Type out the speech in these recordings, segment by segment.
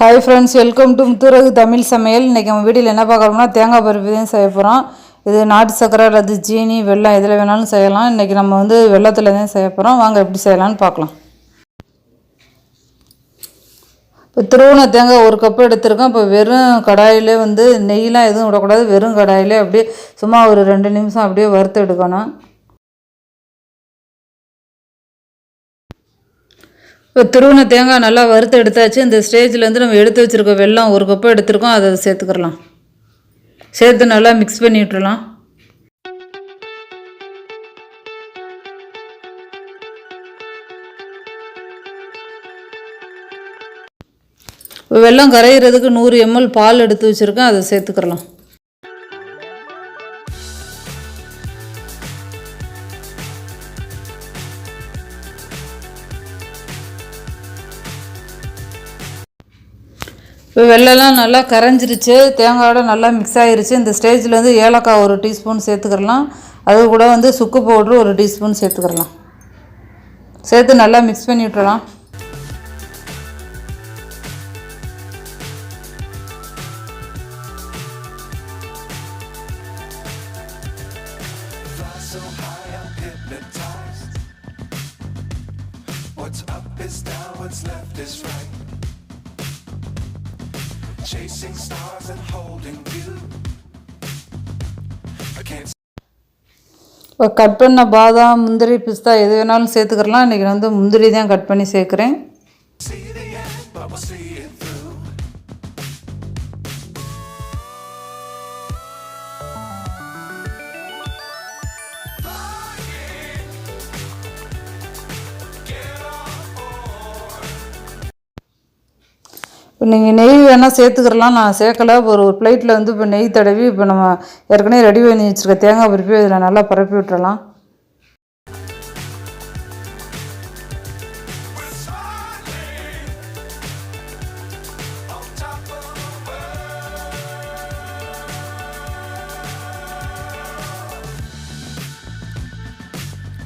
Hi friends welcome to Muthuragu Tamil சமையல். இன்றைக்கி நம்ம வீட்டில் என்ன பார்க்குறோம்னா தேங்காய் பருப்பு தான் செய்ய போகிறோம் இது நாட்டு சக்கரை அல்லது ஜீனி வெள்ளம் எதில் வேணாலும் செய்யலாம். இன்றைக்கி நம்ம வந்து வெள்ளத்தில் தான் செய்ய போகிறோம் வாங்க எப்படி செய்யலாம்னு பார்க்கலாம். இப்போ திருவண்ண தேங்காய் ஒரு கப்பு எடுத்திருக்கோம். இப்போ வெறும் கடாயிலே வந்து நெய்லாம் எதுவும் விடக்கூடாது. வெறும் கடாயிலே அப்படியே சும்மா ஒரு ரெண்டு நிமிஷம் அப்படியே வறுத்து எடுக்கணும். இப்போ திருவண்ண தேங்காய் நல்லா வறுத்து எடுத்தாச்சு இந்த ஸ்டேஜ்லேருந்து நம்ம எடுத்து வச்சுருக்க வெள்ளம் ஒரு கப்பை எடுத்துருக்கோம் அதை சேர்த்துக்கிறலாம் சேர்த்து நல்லா மிக்ஸ் பண்ணி விட்டுலாம் வெள்ளம் கரையிறதுக்கு நூறு எம்எல் பால் எடுத்து வச்சுருக்கேன் அதை சேர்த்துக்கிறலாம். இப்போ வெள்ளெல்லாம் நல்லா கரைஞ்சிருச்சு தேங்காயோட நல்லா மிக்ஸ் ஆகிருச்சு இந்த ஸ்டேஜில் வந்து ஏலக்காய் ஒரு டீஸ்பூன் சேர்த்துக்கிறலாம். அது கூட வந்து சுக்கு பவுட்ரு ஒரு டீஸ்பூன் சேர்த்துக்கிறலாம். சேர்த்து நல்லா மிக்ஸ் பண்ணி விட்டுறலாம். What's up is down, what's left is right. இப்போ கட் பண்ண பாதாம் முந்திரி பிஸ்தா எது வேணாலும் சேர்த்துக்கிறலாம். இன்றைக்கி வந்து முந்திரி தான் கட் பண்ணி சேர்க்குறேன். இப்போ நீங்கள் நெய் வேணால் சேர்த்துக்கிறலாம். நான் சேர்க்கல. ஒரு ஒரு பிளேட்டில் வந்து இப்போ நெய் தடவி இப்போ நம்ம ஏற்கனவே ரெடி பண்ணி வச்சுருக்க தேங்காய் பருப்பி இதில் நல்லா பரப்பி விட்டுறலாம்.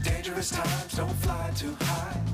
Dangerous times don't fly too high.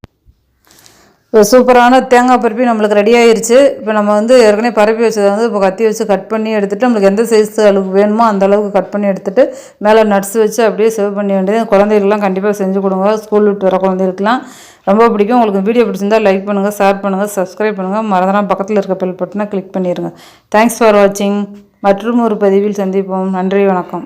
இப்போ சூப்பரான தேங்காய் பருப்பி நம்மளுக்கு ரெடி ஆயிடுச்சு இப்போ நம்ம வந்து ஏற்கனவே பரப்பி வச்சதை வந்து இப்போ கத்தி வச்சு கட் பண்ணி எடுத்துகிட்டு நம்மளுக்கு எந்த சைஸ் அளவுக்கு வேணுமோ அந்த அளவுக்கு கட் பண்ணி எடுத்துகிட்டு மேலே நட்ஸ் வச்சு அப்படியே சேவ் பண்ணி வேண்டியது. குழந்தைகளுக்குலாம் கண்டிப்பாக செஞ்சு கொடுங்க. ஸ்கூல் விட்டு வர குழந்தைகளுக்குலாம் ரொம்ப பிடிக்கும். உங்களுக்கு வீடியோ பிடிச்சிருந்தா லைக் பண்ணுங்கள் ஷேர் பண்ணுங்கள் சப்ஸ்கிரைப் பண்ணுங்கள் மறந்துடாம பக்கத்தில் இருக்க பெல் பட்டனை கிளிக் பண்ணிடுங்க தேங்க்ஸ் ஃபார் வாட்சிங் மற்றும் ஒரு பதிவில் சந்திப்போம். நன்றி வணக்கம்.